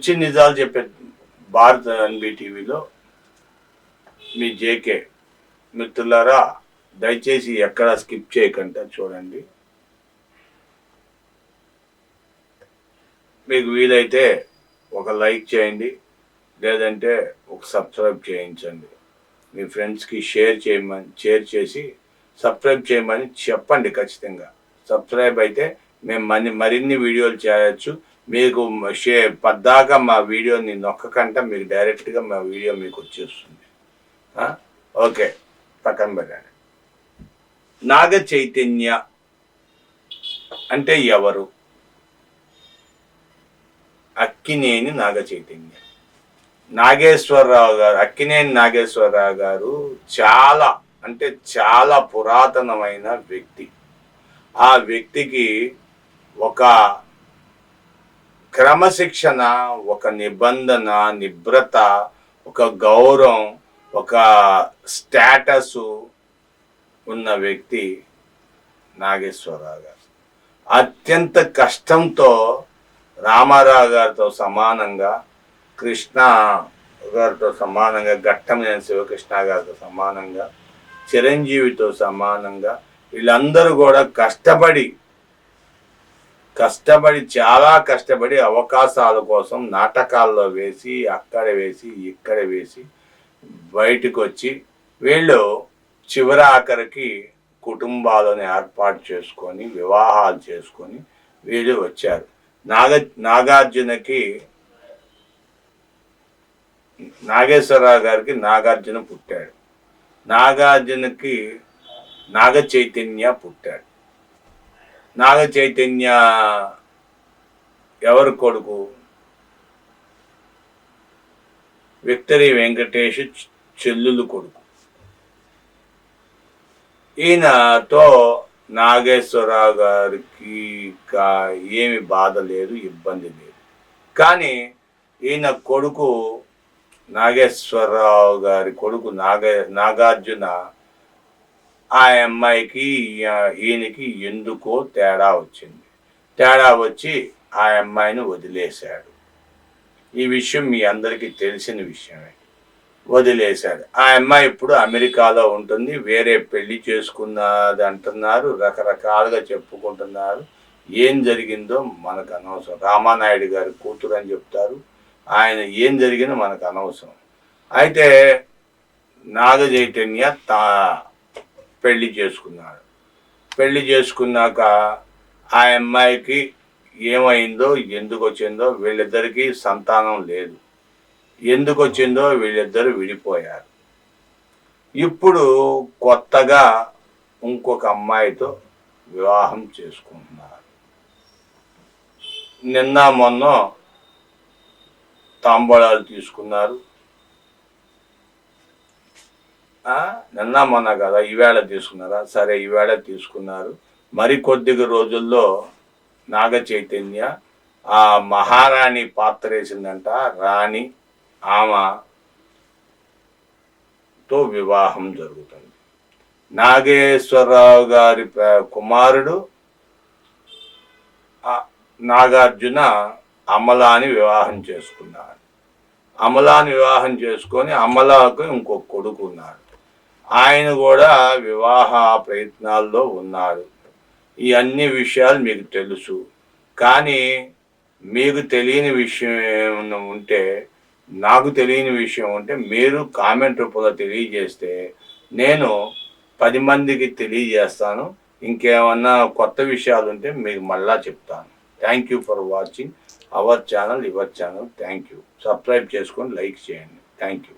మిర్చి నిజాలు చెప్పే భారత్ ఎన్బి టీవీలో మీ జేకే మిత్రులారా దయచేసి ఎక్కడ స్కిప్ చేయకుండా చూడండి. మీకు వీలైతే ఒక లైక్ చేయండి లేదంటే ఒక సబ్స్క్రైబ్ చేయించండి. మీ ఫ్రెండ్స్కి షేర్ చేయమని షేర్ చేసి సబ్స్క్రైబ్ చేయమని చెప్పండి ఖచ్చితంగా. సబ్స్క్రైబ్ అయితే మేము మరి మరిన్ని వీడియోలు చేయొచ్చు. మీకు షే పద్దాకా మా వీడియోని నొక్కకంటే మీకు డైరెక్ట్గా మా వీడియో మీకు వచ్చేస్తుంది. ఓకే. పక్కన పెట్టండి. నాగ చైతన్య అంటే ఎవరు? అక్కినేని నాగ చైతన్య నాగేశ్వరరావు గారు అక్కినేని నాగేశ్వరరావు గారు చాలా అంటే చాలా పురాతనమైన వ్యక్తి. ఆ వ్యక్తికి ఒక క్రమశిక్షణ ఒక నిబంధన నిబ్రత ఒక గౌరవం ఒక స్టేటస్ ఉన్న వ్యక్తి నాగేశ్వరరావు గారు. అత్యంత కష్టంతో రామారావు గారితో సమానంగా కృష్ణ గారితో సమానంగా ఘట్టమైన శివకృష్ణ గారితో సమానంగా చిరంజీవితో సమానంగా వీళ్ళందరూ కూడా కష్టపడి కష్టపడి చాలా కష్టపడి అవకాశాల కోసం నాటకాల్లో వేసి అక్కడ వేసి ఇక్కడ వేసి బయటకు వచ్చి వీళ్ళు చివరి ఆఖరికి కుటుంబాలను ఏర్పాటు చేసుకొని వివాహాలు చేసుకొని వీళ్ళు వచ్చారు. నాగ నాగార్జునకి నాగేశ్వరరావు గారికి నాగార్జున పుట్టాడు. నాగార్జునకి నాగ చైతన్య పుట్టాడు. నాగ చైతన్య ఎవరు కొడుకు? విక్టరీ వెంకటేష్ చెల్లులు కొడుకు. ఈయనతో నాగేశ్వరరావు గారికి ఏమి బాధ లేదు ఇబ్బంది లేదు. కానీ ఈయన కొడుకు నాగేశ్వరరావు గారి కొడుకు నాగ నాగార్జున ఆ అమ్మాయికి ఈయనకి ఎందుకో తేడా వచ్చింది. తేడా వచ్చి ఆ అమ్మాయిని వదిలేశాడు. ఈ విషయం మీ అందరికీ తెలిసిన విషయమే. వదిలేశాడు. ఆ అమ్మాయి ఇప్పుడు అమెరికాలో ఉంటుంది. వేరే పెళ్ళి చేసుకున్నది అంటున్నారు. రకరకాలుగా చెప్పుకుంటున్నారు. ఏం జరిగిందో మనకు అనవసరం. రామానాయుడు గారి కూతురు అని చెప్తారు. ఆయన ఏం జరిగిందో మనకు అనవసరం. అయితే నాగ చైతన్య తా పెళ్ళి చేసుకున్నాడు. పెళ్ళి చేసుకున్నాక ఆ అమ్మాయికి ఏమైందో ఎందుకు వచ్చిందో వీళ్ళిద్దరికీ సంతానం లేదు. ఎందుకు వచ్చిందో వీళ్ళిద్దరు విడిపోయారు. ఇప్పుడు కొత్తగా ఇంకొక అమ్మాయితో వివాహం చేసుకుంటున్నారు. నిన్న మొన్న తాంబూలాలు తీసుకున్నారు. నిన్న మొన్న కదా ఈవేళ తీసుకున్నారా? సరే ఈవేళ తీసుకున్నారు. మరి కొద్దిగా రోజుల్లో నాగ చైతన్య ఆ మహారాణి పాత్ర వేసిందంట రాణి ఆమెతో వివాహం జరుగుతుంది. నాగేశ్వరరావు గారి కుమారుడు నాగార్జున అమలాని వివాహం చేసుకున్నాడు అమలాని వివాహం చేసుకొని అమలాకు ఇంకొక కొడుకు ఉన్నాడు ఆయన కూడా వివాహ ప్రయత్నాల్లో ఉన్నాడు ఈ అన్ని విషయాలు మీకు తెలుసు. కానీ మీకు తెలియని విషయం ఏమన్నా ఉంటే నాకు తెలియని విషయం ఉంటే మీరు కామెంట్ రూపంలో తెలియజేస్తే నేను పది మందికి తెలియజేస్తాను. ఇంకేమన్నా కొత్త విషయాలు ఉంటే మీకు మళ్ళా చెప్తాను. Thank you for watching our channel your channel thank you subscribe చేసుకొని లైక్ చేయండి. Thank you